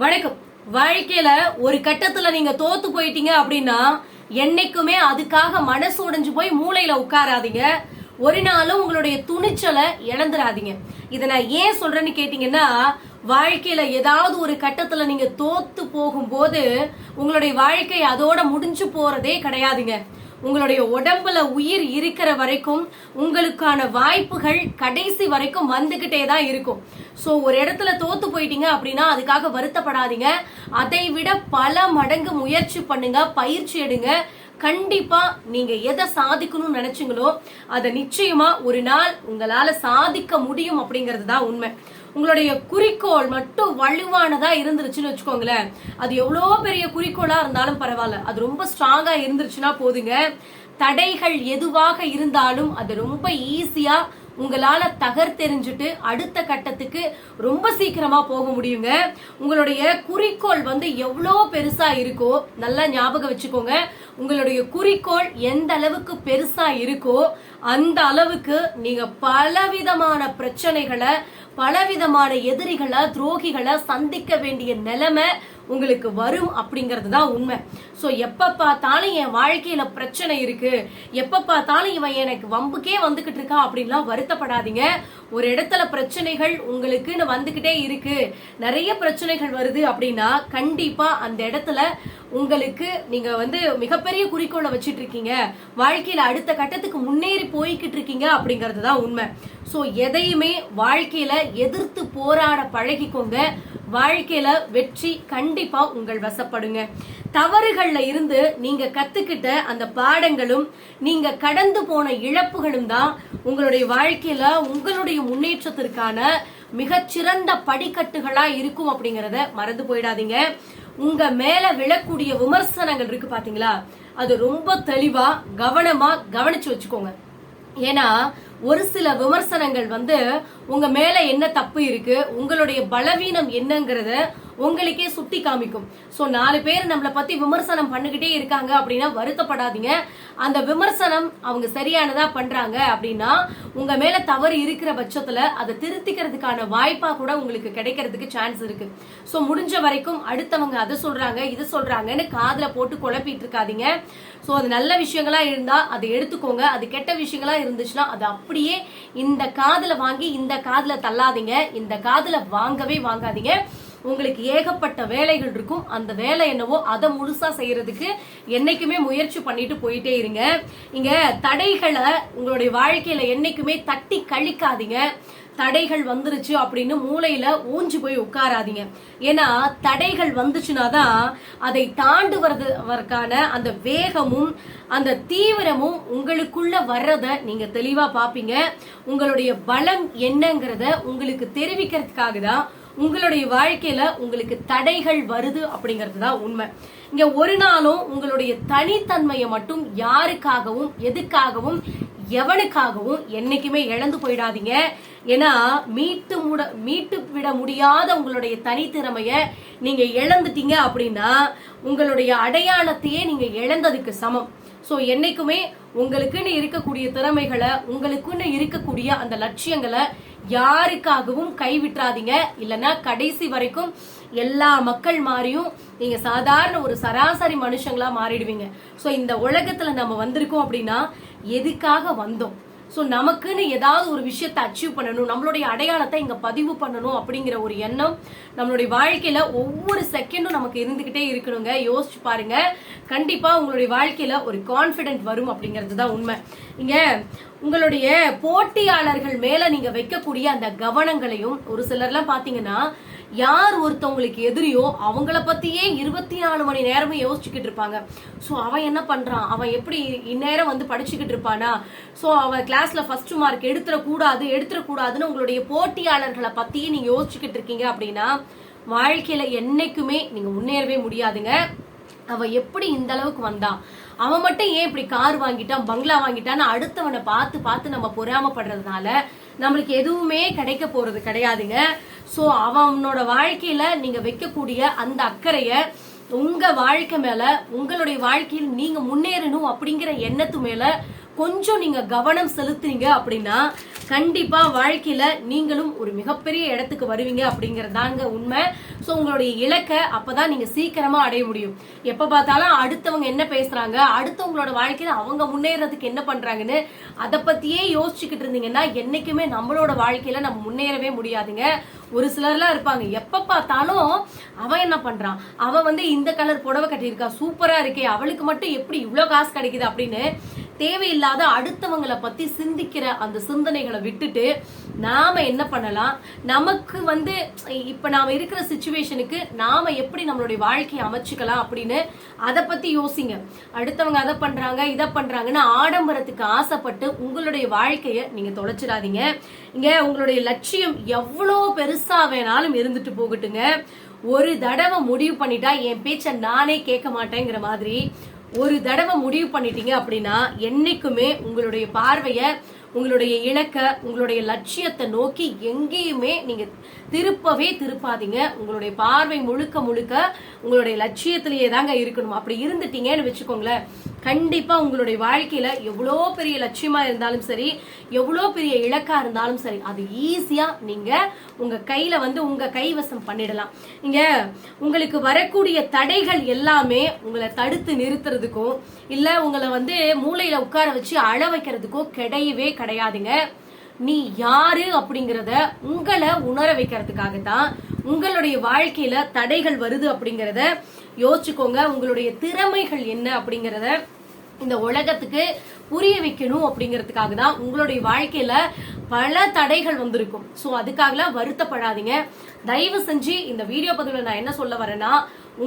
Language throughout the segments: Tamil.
வணக்கம். வாழ்க்கையில ஒரு கட்டத்துல நீங்க தோத்து போயிட்டீங்க அப்படின்னா என்னைக்குமே அதுக்காக மனசு உடைஞ்சு போய் மூளையில உட்காராதீங்க. ஒரு நாளும் உங்களுடைய துணிச்சலை இழந்துடாதீங்க இதை நான் ஏன் சொல்றேன்னு கேட்டீங்கன்னா வாழ்க்கையில ஏதாவது ஒரு கட்டத்துல நீங்க தோத்து போகும்போது உங்களுடைய வாழ்க்கை அதோட முடிஞ்சு போறதே கிடையாதுங்க. உங்களுடைய உடம்புல உயிர் இருக்கிற வரைக்கும் உங்களுக்கான வாய்ப்புகள் கடைசி வரைக்கும் வந்துகிட்டே தான் இருக்கும். ஸோ ஒரு இடத்துல தோத்து போயிட்டீங்க அப்படின்னா அதுக்காக வருத்தப்படாதீங்க. அதை விட பல மடங்கு முயற்சி பண்ணுங்க பயிற்சி எடுங்க. கண்டிப்பா நீங்க எதை சாதிக்கணும்னு நினைச்சீங்களோ அதை நிச்சயமா ஒரு நாள் உங்களால சாதிக்க முடியும் அப்படிங்கிறது தான் உண்மை. உங்களுடைய குறிக்கோள் மட்டும் வலுவானதா இருந்துருச்சுன்னு வச்சுக்கோங்களேன். அது எவ்வளோ பெரிய குறிக்கோளா இருந்தாலும் பரவாயில்ல. அது ரொம்ப ஸ்ட்ராங்கா இருந்துருச்சுன்னா போதுங்க. தடைகள் எதுவாக இருந்தாலும் அது ரொம்ப ஈஸியா உங்களால தகர்த்தெறிஞ்சிட்டு அடுத்த கட்டத்துக்கு ரொம்ப சீக்கிரமா போக முடியுங்க. உங்களுடைய குறிக்கோள் வந்து எவ்வளோ பெருசா இருக்கோ நல்லா ஞாபகம் வச்சுக்கோங்க. உங்களுடைய குறிக்கோள் எந்த அளவுக்கு பெருசா இருக்கோ அந்த அளவுக்கு நீங்க பலவிதமான பிரச்சனைகளை பலவிதமான எதிரிகளை துரோகிகளை சந்திக்க வேண்டிய நிலைமை உங்களுக்கு வரும் அப்படிங்கிறது தான் உண்மை. ஸோ எப்போ பார்த்தாலும் என் வாழ்க்கையில பிரச்சனை இருக்கு. எப்போ பார்த்தாலும் இவன் எனக்கு வம்புக்கே வந்துகிட்டு இருக்கா அப்படின்லாம் வருத்தப்படாதீங்க. ஒரு இடத்துல பிரச்சனைகள் உங்களுக்குன்னு வந்துகிட்டே இருக்கு. நிறைய பிரச்சனைகள் வருது அப்படின்னா கண்டிப்பா அந்த இடத்துல உங்களுக்கு நீங்க வந்து மிகப்பெரிய குறிக்கோளை வச்சிட்டு இருக்கீங்க. வாழ்க்கையில அடுத்த கட்டத்துக்கு முன்னேறி போய்கிட்டு இருக்கீங்க அப்படிங்கிறது தான் உண்மை. ஸோ எதையுமே வாழ்க்கையில எதிர்த்து போராட பழகிக்கோங்க. வாழ்க்கையில வெற்றி கண்டிப்பா உங்கள் வசப்படுங்க. தவறுகள்ல இருந்து நீங்க கத்துக்கிட்ட அந்த பாடங்களும் நீங்க கடந்து போன இழப்புகளும் தான் உங்களுடைய வாழ்க்கையில உங்களுடைய முன்னேற்றத்திற்கான மிகச்சிறந்த படிக்கட்டுகளா இருக்கும் அப்படிங்கறத மறந்து போயிடாதீங்க. உங்க மேல விழக்கூடிய விமர்சனங்கள் இருக்கு பாத்தீங்களா? அது ரொம்ப தெளிவா கவனமா கவனிச்சு வச்சுக்கோங்க. ஏன்னா ஒரு சில விமர்சனங்கள் வந்து உங்க மேல என்ன தப்பு இருக்கு உங்களுடைய பலவீனம் என்னங்கிறத உங்களுக்கே சுட்டி காமிக்கும். ஸோ நாலு பேர் நம்மளை பத்தி விமர்சனம் பண்ணிக்கிட்டே இருக்காங்க அப்படின்னா வருத்தப்படாதீங்க. அந்த விமர்சனம் அவங்க சரியானதா பண்றாங்க அப்படின்னா உங்க மேல தவறு இருக்கிற பட்சத்துல அதை திருத்திக்கிறதுக்கான வாய்ப்பா கூட உங்களுக்கு கிடைக்கிறதுக்கு சான்ஸ் இருக்கு. ஸோ முடிஞ்ச வரைக்கும் அடுத்தவங்க அதை சொல்றாங்க இது சொல்றாங்கன்னு காதுல போட்டு குழப்பிட்டு இருக்காதீங்க. ஸோ அது நல்ல விஷயங்களா இருந்தா அதை எடுத்துக்கோங்க. அது கெட்ட விஷயங்களா இருந்துச்சுன்னா அது அப்படியே இந்த காதுல வாங்கி இந்த காதுல தள்ளாதீங்க. இந்த காதுல வாங்கவே வாங்காதீங்க. உங்களுக்கு ஏகப்பட்ட வேலைகள் இருக்கும். அந்த வேலை என்னவோ அதை முழுசா செய்யறதுக்கு என்னைக்குமே முயற்சி பண்ணிட்டு போயிட்டே இருங்க. இங்க தடைகளை உங்களுடைய வாழ்க்கையில என்னைக்குமே தட்டி கழிக்காதீங்க. தடைகள் வந்துருச்சு அப்படின்னு மூளையில ஊஞ்சி போய் உட்காராதீங்க. ஏன்னா தடைகள் வந்துச்சுன்னா தான் அதை தாண்டுவதற்கான அந்த வேகமும் அந்த தீவிரமும் உங்களுக்குள்ள வர்றத நீங்க தெளிவா பாப்பீங்க. உங்களுடைய பலம் என்னங்கிறத உங்களுக்கு தெரிவிக்கிறதுக்காக தான் உங்களுடைய வாழ்க்கையில உங்களுக்கு தடைகள் வருது அப்படிங்கிறது தான் உண்மை. இங்க ஒரு நாளும் உங்களுடைய தனித்தன்மையை மட்டும் யாருக்காகவும் எதுக்காகவும் எவனுக்காகவும் என்னைக்குமே இழந்து போயிடாதீங்க. ஏன்னா மீட்டு முட மீட்டு விட முடியாத உங்களுடைய தனித்திறமைய நீங்க இழந்துட்டீங்க அப்படின்னா உங்களுடைய அடையாளத்தையே நீங்க இழந்ததுக்கு சமம். ஸோ என்னைக்குமே உங்களுக்குன்னு இருக்கக்கூடிய திறமைகளை உங்களுக்குன்னு இருக்கக்கூடிய அந்த லட்சியங்களை யாருக்காகவும் கைவிட்டுறாதீங்க இல்லைன்னா கடைசி வரைக்கும் எல்லா மக்கள் மாறியும் நீங்க சாதாரண ஒரு சராசரி மனுஷங்களா மாறிடுவீங்க. சோ இந்த உலகத்துல நம்ம வந்திருக்கோம் அப்படின்னா எதுக்காக வந்தோம்? ஸோ நமக்குன்னு ஏதாவது ஒரு விஷயத்தை அச்சீவ் பண்ணணும் நம்மளுடைய அடையாளத்தை இங்கே பதிவு பண்ணணும் அப்படிங்கிற ஒரு எண்ணம் நம்மளுடைய வாழ்க்கையில் ஒவ்வொரு செகண்டும் நமக்கு இருந்துக்கிட்டே இருக்கணுங்க. யோசிச்சு பாருங்க. கண்டிப்பாக உங்களுடைய வாழ்க்கையில் ஒரு கான்ஃபிடென்ட் வரும் அப்படிங்கிறது தான் உண்மை. இங்கே உங்களுடைய போட்டியாளர்கள் மேலே நீங்கள் வைக்கக்கூடிய அந்த கவனங்களையும் ஒரு சிலர்லாம் பார்த்தீங்கன்னா யார் ஒருத்தவங்களுக்கு எதிரியோ அவங்கள பத்தியே இருபத்தி நாலு மணி நேரமும் யோசிச்சுக்கிட்டு இருப்பாங்க. ஸோ அவன் என்ன பண்றான்? அவன் எப்படி இந்நேரம் வந்து படிச்சுக்கிட்டு இருப்பானா? ஸோ அவன் கிளாஸ்ல ஃபர்ஸ்ட் மார்க் எடுத்துடக்கூடாது எடுத்துடக்கூடாதுன்னு உங்களுடைய போட்டியாளர்களை பத்தியே நீங்க யோசிச்சுக்கிட்டு இருக்கீங்க அப்படின்னா வாழ்க்கையில என்னைக்குமே நீங்க முன்னேறவே முடியாதுங்க. அவன் எப்படி இந்த அளவுக்கு வந்தான் அவன் மட்டும் ஏன் இப்படி கார் வாங்கிட்டான் பங்களா வாங்கிட்டான்னு அடுத்தவனை பார்த்து பார்த்து நம்ம பொறாமப்படுறதுனால நம்மளுக்கு எதுவுமே கிடைக்க போறது கிடையாதுங்க. சோ அவனோட வாழ்க்கையில நீங்க வைக்கக்கூடிய அந்த அக்கறைய உங்க வாழ்க்கை மேல உங்களுடைய வாழ்க்கையில் நீங்க முன்னேறணும் அப்படிங்கிற எண்ணத்து மேல கொஞ்சம் நீங்க கவனம் செலுத்துறீங்க அப்படின்னா கண்டிப்பா வாழ்க்கையில நீங்களும் ஒரு மிகப்பெரிய இடத்துக்கு வருவீங்க அப்படிங்கறதாங்க உண்மை. சோ உங்களுடைய இலக்கை அப்பதான் நீங்க சீக்கிரமா அடைய முடியும். எப்ப பார்த்தாலும் அடுத்தவங்க என்ன பேசுறாங்க அடுத்தவங்களோட வாழ்க்கையில அவங்க முன்னேறதுக்கு என்ன பண்றாங்கன்னு அதை பத்தியே யோசிச்சுக்கிட்டு இருந்தீங்கன்னா என்னைக்குமே நம்மளோட வாழ்க்கையில நம்ம முன்னேறவே முடியாதுங்க. ஒரு சிலர்லாம் இருப்பாங்க எப்ப பார்த்தாலும் அவன் என்ன பண்றான்? அவன் வந்து இந்த கலர் புடவை கட்டியிருக்கா சூப்பரா இருக்கே அவளுக்கு மட்டும் எப்படி இவ்வளவு காசு கிடைக்குது அப்படின்னு தேவையில்லாத அடுத்தவங்களை பத்தி சிந்திக்கிற அந்த சிந்தனைகளை விட்டுட்டு நாம என்ன பண்ணலாம்? நமக்கு வந்து இப்ப நாம இருக்கிற சுச்சுவேஷனுக்கு நாம எப்படி நம்மளுடைய வாழ்க்கையை அமைச்சுக்கலாம் அப்படின்னு அதை பத்தி யோசிங்க. அடுத்தவங்க அதை பண்றாங்க இதை பண்றாங்கன்னு ஆடம்பரத்துக்கு ஆசைப்பட்டு உங்களுடைய வாழ்க்கையை நீங்க தொலைச்சிடாதீங்க. இங்க உங்களுடைய லட்சியம் எவ்வளோ பெருசா வேணாலும் இருந்துட்டு போகட்டுங்க. ஒரு தடவை முடிவு பண்ணிட்டா என் பேச்ச நானே கேட்க மாட்டேங்கிற மாதிரி ஒரு தடவை முடிவு பண்ணிட்டீங்க அப்படின்னா என்னைக்குமே உங்களுடைய பார்வைய உங்களுடைய இலக்க உங்களுடைய லட்சியத்தை நோக்கி எங்கேயுமே நீங்க திருப்பவே திருப்பாதீங்க. உங்களுடைய பார்வை முழுக்க முழுக்க உங்களுடைய லட்சியத்திலேயே தாங்க இருக்கணும். அப்படி இருந்துட்டீங்கன்னு வச்சுக்கோங்களேன். கண்டிப்பா உங்களுடைய வாழ்க்கையில எவ்வளோ பெரிய லட்சியமா இருந்தாலும் சரி எவ்வளோ பெரிய இலக்கா இருந்தாலும் சரி அது ஈஸியா நீங்க உங்க கையில வந்து உங்க கைவசம் பண்ணிடலாம். இங்க உங்களுக்கு வரக்கூடிய தடைகள் எல்லாமே உங்களை தடுத்து நிறுத்துறதுக்கும் இல்ல உங்களை வந்து மூளையில உட்கார வச்சு அழ வைக்கிறதுக்கோ கிடையவே கிடையாதுங்க. நீ யாரு அப்படிங்கறத உங்களை உணர வைக்கிறதுக்காக தான் உங்களுடைய வாழ்க்கையில தடைகள் வருது அப்படிங்கறத யோசிச்சுக்கோங்க உங்களுடைய திறமைகள் என்ன அப்படிங்கறத இந்த உலகத்துக்கு புரிய வைக்கணும் அப்படிங்கிறதுக்காக தான் உங்களுடைய வாழ்க்கையில பல தடைகள் வந்திருக்கும். ஸோ அதுக்காகலாம் வருத்தப்படாதீங்க. தயவு செஞ்சு இந்த வீடியோ பதிவில் நான் என்ன சொல்ல வரேன்னா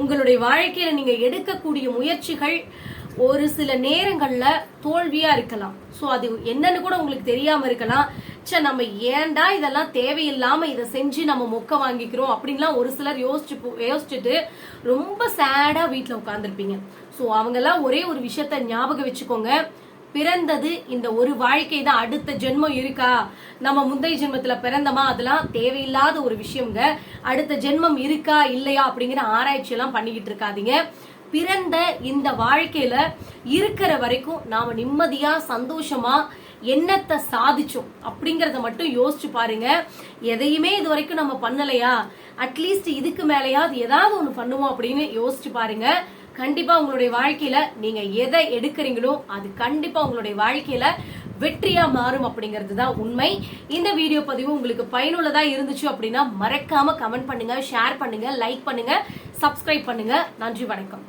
உங்களுடைய வாழ்க்கையில நீங்க எடுக்கக்கூடிய முயற்சிகள் ஒரு சில நேரங்கள்ல தோல்வியா இருக்கலாம். ஸோ அது என்னன்னு கூட உங்களுக்கு தெரியாம இருக்கலாம். சே நம்ம ஏன்டா இதெல்லாம் தேவையில்லாம இதை செஞ்சு நம்ம மொக்க வாங்கிக்கிறோம் அப்படின்லாம் ஒரு சிலர் யோசிச்சு யோசிச்சுட்டு ரொம்ப சேடா வீட்டில் உட்காந்துருப்பீங்க ஸோ அவங்கெல்லாம் ஒரே ஒரு விஷயத்த ஞாபகம் வச்சுக்கோங்க. பிறந்தது இந்த ஒரு வாழ்க்கை தான் அடுத்த ஜென்மம் இருக்கா? நம்ம முந்தைய ஜென்மத்துல பிறந்தமா? அதெல்லாம் தேவையில்லாத ஒரு விஷயம்ங்க. அடுத்த ஜென்மம் இருக்கா? இல்லையா? அப்படிங்கிற ஆராய்ச்சி எல்லாம் பண்ணிக்கிட்டு இருக்காதீங்க. பிறந்த இந்த வாழ்க்கையில இருக்கிற வரைக்கும் நாம நிம்மதியா சந்தோஷமா என்னத்தை சாதிச்சோம் அப்படிங்கறத மட்டும் யோசிச்சு பாருங்க. எதையுமே இது வரைக்கும் நம்ம பண்ணலையா? அட்லீஸ்ட் இதுக்கு மேலையாவது ஏதாவது ஒண்ணு பண்ணுவோம் அப்படின்னு யோசிச்சு பாருங்க. கண்டிப்பா உங்களுடைய வாழ்க்கையில நீங்க எதை எடுக்கிறீங்களோ அது கண்டிப்பா உங்களுடைய வாழ்க்கையில வெற்றியா மாறும் அப்படிங்கிறது தான் உண்மை. இந்த வீடியோ பதிவு உங்களுக்கு பயனுள்ளதா இருந்துச்சு அப்படின்னா மறக்காம கமெண்ட் பண்ணுங்க ஷேர் பண்ணுங்க லைக் பண்ணுங்க சப்ஸ்கிரைப் பண்ணுங்க. நன்றி வணக்கம்.